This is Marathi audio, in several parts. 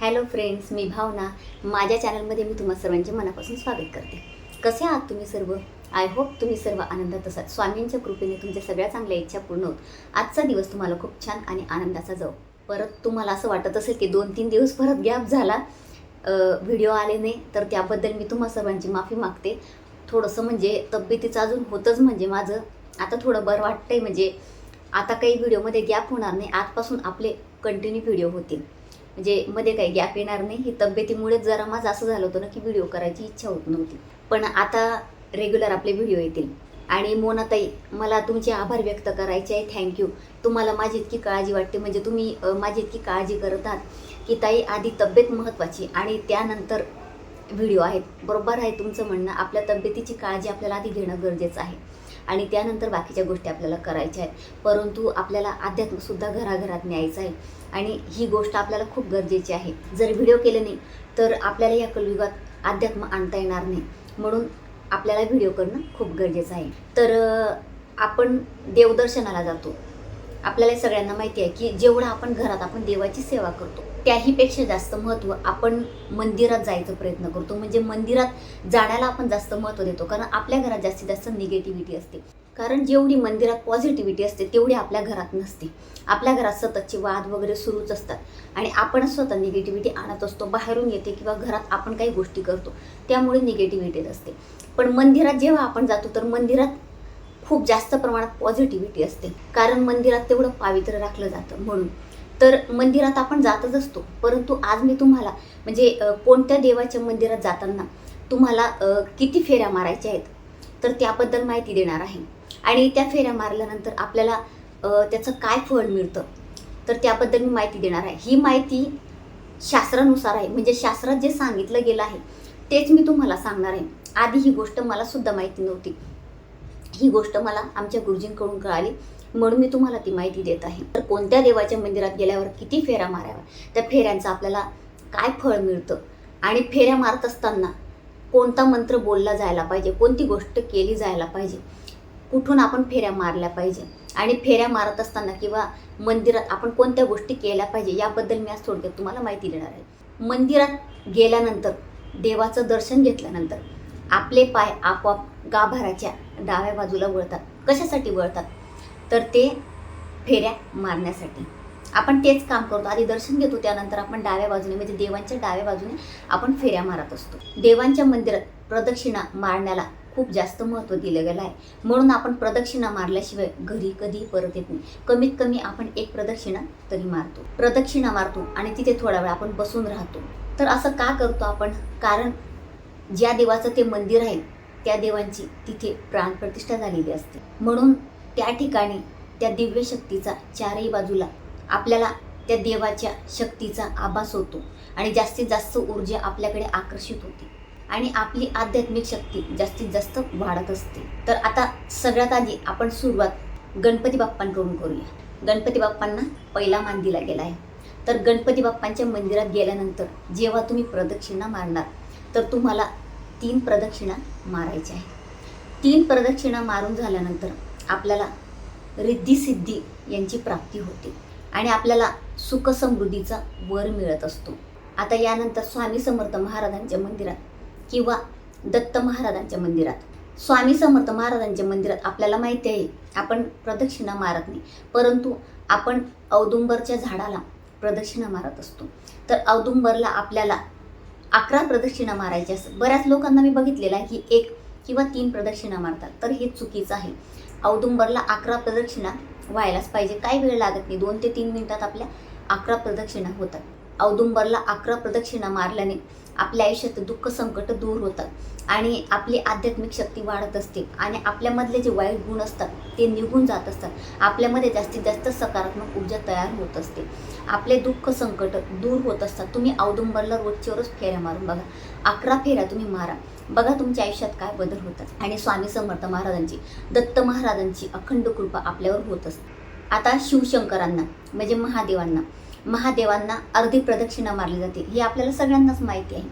हॅलो फ्रेंड्स मी भावना. माझ्या चॅनलमध्ये मी तुम्हा सर्वांचे मनापासून स्वागत करते. कसे आहात तुम्ही सर्व? आय होप तुम्ही सर्व आनंदात असाल. स्वामींच्या कृपेने तुमच्या सगळ्या चांगल्या इच्छा पूर्ण होत. आजचा दिवस तुम्हाला खूप छान आणि आनंदाचा जाऊ परत तुम्हाला असं वाटत असेल की दोन तीन दिवस परत गॅप झाला व्हिडिओ आले नाही तर त्याबद्दल मी तुम्हा सर्वांची माफी मागते. थोडंसं म्हणजे तब्येतीचं अजून होतंच म्हणजे माझं. आता थोडं बरं वाटतंय म्हणजे आता काही व्हिडिओमध्ये गॅप होणार नाही. आजपासून आपले कंटिन्यू व्हिडिओ होतील. म्हणजे मध्ये काही गॅप येणार नाही. ही तब्येतीमुळेच जरा माझं असं झालं होतं ना की व्हिडिओ करायची इच्छा होत नव्हती. पण आता रेग्युलर आपले व्हिडिओ येतील. आणि मोनाताई मला तुमचे आभार व्यक्त करायचे आहे. थँक्यू तुम्हाला माझी इतकी काळजी वाटते. म्हणजे तुम्ही माझी इतकी काळजी करत आहात की ताई आधी तब्येत महत्त्वाची आणि त्यानंतर व्हिडिओ आहेत. बरोबर आहे तुमचं म्हणणं. आपल्या तब्येतीची काळजी आपल्याला आधी घेणं गरजेचं आहे. आणि त्यानंतर बाकीच्या गोष्टी आपल्याला करायच्या आहेत. परंतु आपल्याला अध्यात्मसुद्धा घराघरात न्यायचं आहे. आणि ही गोष्ट आपल्याला खूप गरजेची आहे. जर व्हिडिओ केले नाही तर आपल्याला या कलयुगात अध्यात्म आणता येणार नाही. म्हणून आपल्याला व्हिडिओ करणं खूप गरजेचं आहे. तर आपण देवदर्शनाला जातो. आपल्याला सगळ्यांना माहिती आहे की जेवढं आपण घरात आपण देवाची सेवा करतो त्याहीपेक्षा जास्त महत्त्व आपण मंदिरात जायचा प्रयत्न करतो. म्हणजे मंदिरात जाण्याला आपण जास्त महत्त्व देतो कारण आपल्या घरात जास्तीत जास्त निगेटिव्हिटी असते. कारण जेवढी मंदिरात पॉझिटिव्हिटी असते तेवढी आपल्या घरात नसते. आपल्या घरात सततचे वाद वगैरे सुरूच असतात. आणि आपण स्वतः निगेटिव्हिटी आणत असतो बाहेरून येते किंवा घरात आपण काही गोष्टी करतो त्यामुळे निगेटिव्हिटी असते. पण मंदिरात जेव्हा आपण जातो तर मंदिरात खूप जास्त प्रमाणात पॉझिटिव्हिटी असते. कारण मंदिरात तेवढं पावित्र्य राखलं जातं म्हणून. तर मंदिरात आपण जातच असतो. परंतु आज मी तुम्हाला म्हणजे कोणत्या देवाच्या मंदिरात जाताना तुम्हाला किती फेऱ्या मारायच्या आहेत तर त्याबद्दल माहिती देणार आहे. आणि त्या फेऱ्या मारल्यानंतर आपल्याला त्याचं काय फळ मिळतं तर त्याबद्दल मी माहिती देणार आहे. ही माहिती शास्त्रानुसार आहे. म्हणजे शास्त्रात जे सांगितलं गेलं आहे तेच मी तुम्हाला सांगणार आहे. आधी ही गोष्ट मला सुद्धा माहिती नव्हती. ही गोष्ट मला आमच्या गुरुजींकडून कळाली. म्हणून मी तुम्हाला ती माहिती देत आहे. तर कोणत्या देवाच्या मंदिरात गेल्यावर किती फेऱ्या माराव्या? त्या फेऱ्यांचं आपल्याला काय फळ मिळतं? आणि फेऱ्या मारत असताना कोणता मंत्र बोलला जायला पाहिजे? कोणती गोष्ट केली जायला पाहिजे? कुठून आपण फेऱ्या मारल्या पाहिजे? आणि फेऱ्या मारत असताना किंवा मंदिरात आपण कोणत्या गोष्टी केल्या पाहिजे? याबद्दल मी आज थोडक्यात तुम्हाला माहिती देणार आहे. मंदिरात गेल्यानंतर देवाचं दर्शन घेतल्यानंतर आपले पाय आपोआप गाभाराच्या डाव्या बाजूला वळतात. कशासाठी वळतात? तर ते फेऱ्या मारण्यासाठी. आपण तेच काम करतो. आधी दर्शन घेतो. त्यानंतर आपण डाव्या बाजूने म्हणजे देवांच्या डाव्या बाजूने आपण फेऱ्या मारत असतो. देवांच्या मंदिरात प्रदक्षिणा मारण्याला खूप जास्त महत्त्व दिलं गेलं आहे. म्हणून आपण प्रदक्षिणा मारल्याशिवाय घरी कधी परत येत नाही. कमीत कमी आपण एक प्रदक्षिणा तरी मारतो. प्रदक्षिणा मारतो आणि तिथे थोडा वेळ आपण बसून राहतो. तर असं का करतो आपण? कारण ज्या देवाचं ते मंदिर आहे त्या देवांची तिथे प्राणप्रतिष्ठा झालेली असते. म्हणून त्या ठिकाणी त्या दिव्य शक्तीचा चारही बाजूला आपल्याला त्या देवाच्या शक्तीचा आभास होतो आणि जास्तीत जास्त ऊर्जा आपल्याकडे आकर्षित होते. आणि आपली आध्यात्मिक शक्ती जास्तीत जास्त वाढत असते. तर आता सगळ्यात आधी आपण सुरुवात गणपती बाप्पांकडून करूया. गणपती बाप्पांना पहिला मान दिला गेला आहे तर गणपती बाप्पांच्या मंदिरात गेल्यानंतर जेव्हा तुम्ही प्रदक्षिणा मारणार तर तुम्हाला तीन प्रदक्षिणा मारायच्या आहेत तीन प्रदक्षिणा मारून झाल्यानंतर आपल्याला रिद्धिसिद्धी यांची प्राप्ती होते आणि आपल्याला सुख समृद्धीचा वर मिळत असतो. आता यानंतर स्वामी समर्थ महाराजांच्या मंदिरात किंवा दत्त महाराजांच्या मंदिरात. स्वामी समर्थ महाराजांच्या मंदिरात आपल्याला माहिती आहे आपण प्रदक्षिणा मारत नाही परंतु आपण औदुंबरच्या झाडाला प्रदक्षिणा मारत असतो. तर औदुंबरला आपल्याला अकरा प्रदक्षिणा मारायच्या असतात बऱ्याच लोकांना मी बघितलेलं आहे की एक किंवा तीन प्रदक्षिणा मारतात. तर हे चुकीचं आहे. औदुंबरला अकरा प्रदक्षिणा व्हायलाच पाहिजे. काही वेळ लागत नाही. दोन ते तीन मिनिटात आपल्या अकरा प्रदक्षिणा होतात. औदुंबरला अकरा प्रदक्षिणा मारल्याने आपल्या आयुष्यात दुःख संकट दूर होतात आणि आपली आध्यात्मिक शक्ती वाढत असते आणि आपल्यामधले जे वाईट गुण असतात ते निघून जात असतात. आपल्यामध्ये जास्तीत जास्त सकारात्मक ऊर्जा तयार होत असते. आपले दुःख संकट दूर होत असतात. तुम्ही औदुंबरला रोजच्यावरच रोज फेऱ्या मारून बघा. अकरा फेऱ्या तुम्ही मारा. बघा तुमच्या आयुष्यात काय बदल होतात. आणि स्वामी समर्थ महाराजांची दत्त महाराजांची अखंड कृपा आपल्यावर होत असते. आता शिवशंकरांना म्हणजे महादेवांना. महादेवांना अर्धी प्रदक्षिणा मारली जाते. ही आपल्याला सगळ्यांनाच माहिती आहे.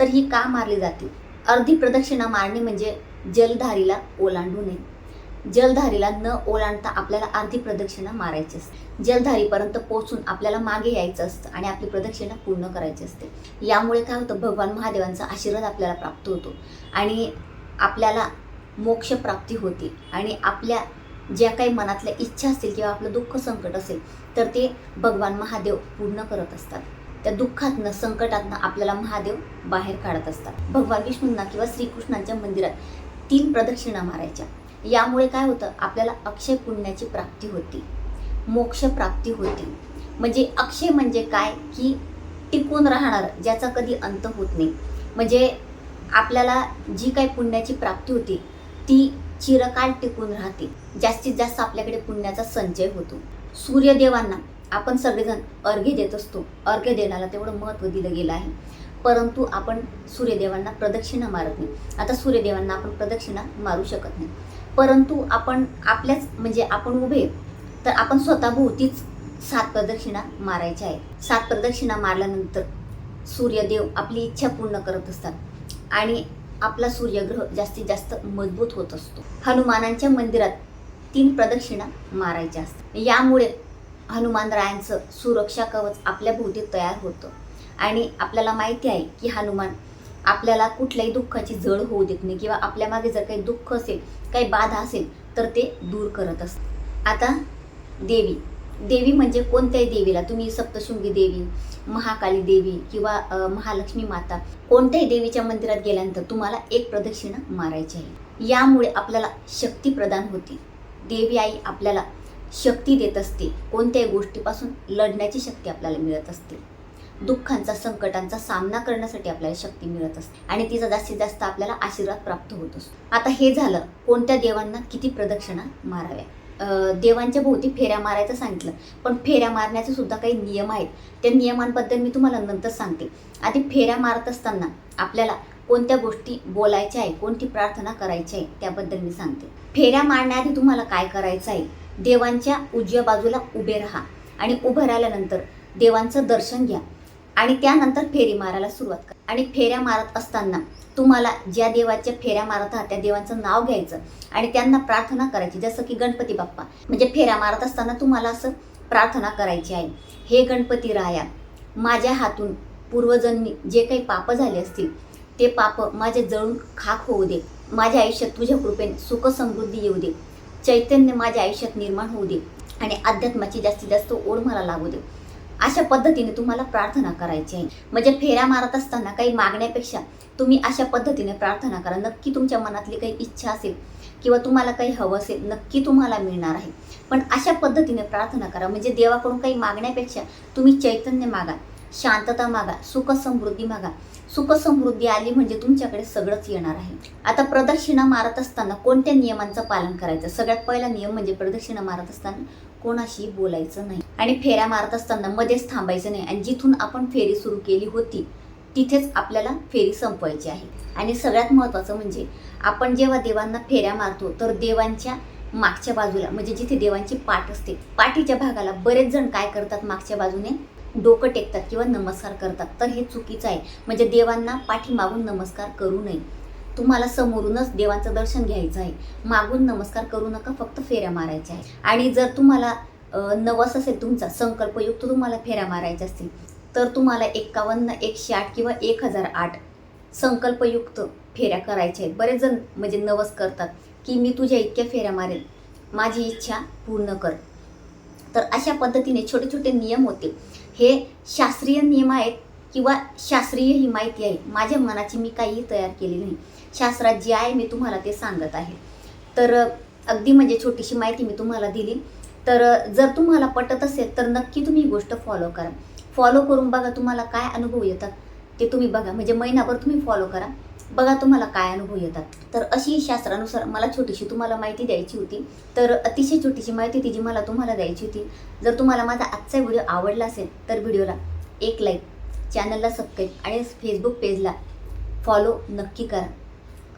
तर ही का मारली जाते? अर्धी प्रदक्षिणा मारणे म्हणजे जलधारीला ओलांडू नये. जलधारीला न ओलांडता आपल्याला अर्धी प्रदक्षिणा मारायची असते. जलधारीपर्यंत पोहोचून आपल्याला मागे यायचं असतं आणि आपली प्रदक्षिणा पूर्ण करायची असते. यामुळे काय होतं? भगवान महादेवांचा आशीर्वाद आपल्याला प्राप्त होतो आणि आपल्याला मोक्ष प्राप्ती होते आणि आपल्या ज्या काही मनातल्या इच्छा असतील किंवा आपलं दुःख संकट असेल तर ते भगवान महादेव पूर्ण करत असतात. त्या दुःखातनं संकटातनं आपल्याला महादेव बाहेर काढत असतात. भगवान विष्णूंना किंवा श्रीकृष्णांच्या मंदिरात तीन प्रदक्षिणा मारायच्या. यामुळे काय होतं? आपल्याला अक्षय पुण्याची प्राप्ती होती. मोक्ष प्राप्ती होती. म्हणजे अक्षय म्हणजे काय? की टिकून राहणार ज्याचा कधी अंत होत नाही. म्हणजे आपल्याला जी काही पुण्याची प्राप्ती होती ती चिरकाल टिकून राहते जास्तीत जास्त आपल्याकडे पुण्याचा संचय होतो. सूर्यदेवांना आपण सगळेजण अर्घ्य देत असतो. अर्घ्य देण्याला तेवढं महत्त्व दिलं गेलं आहे. परंतु आपण सूर्यदेवांना प्रदक्षिणा मारत नाही. आता सूर्यदेवांना आपण प्रदक्षिणा मारू शकत नाही. परंतु आपण आपल्याच म्हणजे आपण उभे तर आपण स्वतःभोवतीच सात प्रदक्षिणा मारायच्या आहेत. सात प्रदक्षिणा मारल्यानंतर सूर्यदेव आपली इच्छा पूर्ण करत असतात. आणि आपला सूर्यग्रह जास्तीत जास्त मजबूत होत असतो. हनुमानांच्या मंदिरात तीन प्रदक्षिणा मारायच्या असतात. यामुळे हनुमानरायांचं सुरक्षा कवच आपल्या भोवती तयार होतं. आणि आपल्याला माहिती आहे की हनुमान आपल्याला कुठल्याही दुःखाची जड होऊ देत नाही किंवा आपल्या मागे जर काही दुःख असेल काही बाधा असेल तर ते दूर करत असतात. आता देवी देवी म्हणजे कोणत्याही देवीला? तुम्ही सप्तशृंगी देवी महाकाली देवी किंवा महालक्ष्मी माता कोणत्याही देवीच्या मंदिरात गेल्यानंतर तुम्हाला एक प्रदक्षिणा मारायची आहे. यामुळे आपल्याला शक्ती प्रदान होती. देवी आई आपल्याला शक्ती देत असते. कोणत्याही गोष्टीपासून लढण्याची शक्ती आपल्याला मिळत असते. दुःखांचा संकटांचा सामना करण्यासाठी आपल्याला शक्ती मिळत असते आणि तिचा जास्तीत जास्त आपल्याला आशीर्वाद प्राप्त होत असतो. आता हे झालं कोणत्या देवांना किती प्रदक्षिणा माराव्या? देवांच्या भोवती फेऱ्या मारायचं सांगितलं. पण फेऱ्या मारण्याचे सुद्धा काही नियम आहेत. त्या नियमांबद्दल मी तुम्हाला नंतर सांगते. आधी फेऱ्या मारत असताना आपल्याला कोणत्या गोष्टी बोलायच्या आहे कोणती प्रार्थना करायची आहे त्याबद्दल मी सांगते. फेऱ्या मारण्याआधी तुम्हाला काय करायचं आहे? देवांच्या उजव्या बाजूला उभे राहा आणि उभं राहिल्यानंतर देवांचं दर्शन घ्या. आणि त्यानंतर फेरी मारायला सुरुवात करा. आणि फेऱ्या मारत असताना तुम्हाला ज्या देवाच्या फेऱ्या मारत आहात त्या देवांचं नाव घ्यायचं आणि त्यांना प्रार्थना करायची. जसं की गणपती बाप्पा म्हणजे फेऱ्या मारत असताना तुम्हाला असं प्रार्थना करायची आहे. हे गणपती राया माझ्या हातून पूर्वजन्मी जे काही पाप झाले असतील ते पाप माझे जळून खाक होऊ दे. माझ्या आयुष्यात तुझ्या कृपेने सुख समृद्धी येऊ दे. चैतन्य माझ्या आयुष्यात निर्माण होऊ दे आणि अध्यात्माची जास्तीत जास्त ओढ मला लागू दे. अशा पद्धतीने तुम्हाला प्रार्थना करायची आहे. म्हणजे फेऱ्या मारत असताना काही मागण्यापेक्षा तुम्ही अशा पद्धतीने प्रार्थना करा. नक्की तुमच्या मनातली काही इच्छा असेल किंवा तुम्हाला काही हवं असेल नक्की तुम्हाला मिळणार आहे. पण अशा पद्धतीने प्रार्थना करा. म्हणजे देवाकडून काही मागण्यापेक्षा तुम्ही चैतन्य मागा शांतता मागा सुख समृद्धी मागा. सुख समृद्धी आली म्हणजे तुमच्याकडे सगळंच येणार आहे. आता प्रदक्षिणा मारत असताना कोणत्या नियमांचं पालन करायचं? सगळ्यात पहिला नियम म्हणजे प्रदक्षिणा मारत असताना कोणाशी बोलायचं नाही. आणि फेऱ्या मारत असताना मध्येच थांबायचं नाही. आणि जिथून आपण फेरी सुरू केली होती तिथेच आपल्याला फेरी संपवायची आहे. आणि सगळ्यात महत्त्वाचं म्हणजे आपण जेव्हा देवांना फेऱ्या मारतो तर देवांच्या मागच्या बाजूला म्हणजे जिथे देवांची पाठ असते पाठीच्या भागाला बरेच जण काय करतात? मागच्या बाजूने डोकं टेकतात किंवा नमस्कार करतात. तर हे चुकीचं आहे. म्हणजे देवांना पाठीमागून नमस्कार करू नये. तुम्हाला समोरूनच देवांचं दर्शन घ्यायचं आहे. मागून नमस्कार करू नका फक्त फेऱ्या मारायच्या आहे आणि जर तुम्हाला नवस असेल तुमचा संकल्पयुक्त तुम्हाला फेऱ्या मारायच्या असतील तर तुम्हाला एक्कावन्न एकशे आठ किंवा एक हजार आठ संकल्पयुक्त फेऱ्या करायच्या आहेत. बरेच जण म्हणजे नवस करतात की मी तुझ्या इतक्या फेऱ्या मारेल माझी इच्छा पूर्ण कर. तर अशा पद्धतीने छोटे छोटे नियम होते. हे शास्त्रीय नियम आहेत किंवा शास्त्रीय ही माहिती आहे. माझ्या मनाची मी काहीही तयार केली नाही. शास्त्रात जे आहे मी तुम्हाला ते सांगत आहे. तर अगदी म्हणजे छोटीशी माहिती मी तुम्हाला दिली. तर जर तुम्हाला पटत असेल तर नक्की तुम्ही ही गोष्ट फॉलो करा. फॉलो करून बघा तुम्हाला काय अनुभव येतात. ते तुम्ही बघा. म्हणजे महिनाभर तुम्ही फॉलो करा. बघा तुम्हाला काय अनुभव येतात. तर अशी शास्त्रानुसार मला छोटीशी तुम्हाला माहिती द्यायची होती. तर अतिशय छोटीशी माहिती ती जी मला तुम्हाला द्यायची होती. जर तुम्हाला माझा आजचा व्हिडिओ आवडला असेल तर व्हिडिओला एक लाईक चॅनलला सबस्क्राईब आणि फेसबुक पेजला फॉलो नक्की करा.